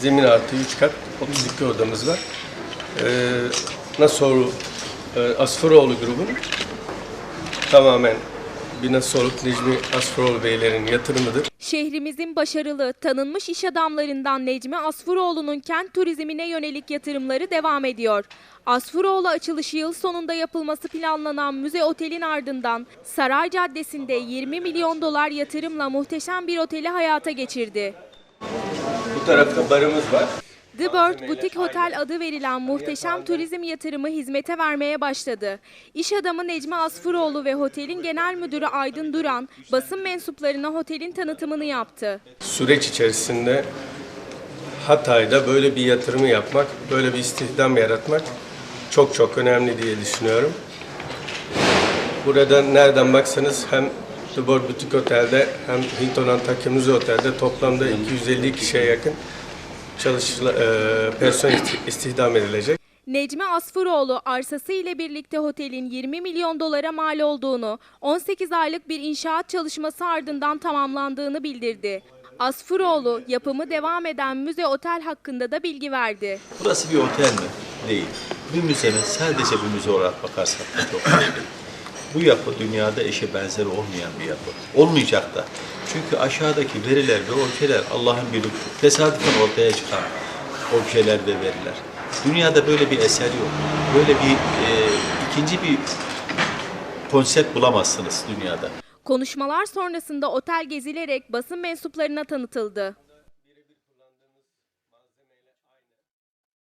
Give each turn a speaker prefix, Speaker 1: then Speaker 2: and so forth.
Speaker 1: Zemin artı 3 kat 32 odamız var. Ee, Nasoğlu, e, Asfaroğlu grubun tamamen Binasoluk Necmi Asfaroğlu Beylerin yatırımıdır.
Speaker 2: Şehrimizin başarılı, tanınmış iş adamlarından Necmi Asfuroğlu'nun kent turizmine yönelik yatırımları devam ediyor. Asfuroğlu açılışı yıl sonunda yapılması planlanan müze otelin ardından Saray Caddesi'nde 20 milyon dolar yatırımla muhteşem bir oteli hayata geçirdi.
Speaker 1: Bu tarafta barımız var.
Speaker 2: The Bird Butik Hotel adı verilen muhteşem turizm yatırımı hizmete vermeye başladı. İş adamı Necmi Asfuroğlu ve otelin genel müdürü Aydın Duran basın mensuplarına otelin tanıtımını yaptı.
Speaker 1: Süreç içerisinde Hatay'da böyle bir yatırımı yapmak, böyle bir istihdam yaratmak çok çok önemli diye düşünüyorum. Burada nereden baksanız hem Board Boutique Otel'de hem Hilton Antakya Müze Otel'de toplamda 250 kişiye yakın çalışıla, e, personel isti- istihdam edilecek.
Speaker 2: Necmi Asfuroğlu arsası ile birlikte otelin 20 milyon dolara mal olduğunu, 18 aylık bir inşaat çalışması ardından tamamlandığını bildirdi. Asfuroğlu yapımı devam eden müze otel hakkında da bilgi verdi.
Speaker 3: Burası bir otel mi? Değil. Bir müze mi? Sadece bir müze olarak bakarsak çok değil. Bu yapı dünyada eşe benzeri olmayan bir yapı. Olmayacak da. Çünkü aşağıdaki veriler ve objeler Allah'ın bir lütfu. Tesadüfen ortaya çıkan objeler ve veriler. Dünyada böyle bir eser yok. Böyle bir e, ikinci bir konsept bulamazsınız dünyada.
Speaker 2: Konuşmalar sonrasında otel gezilerek basın mensuplarına tanıtıldı.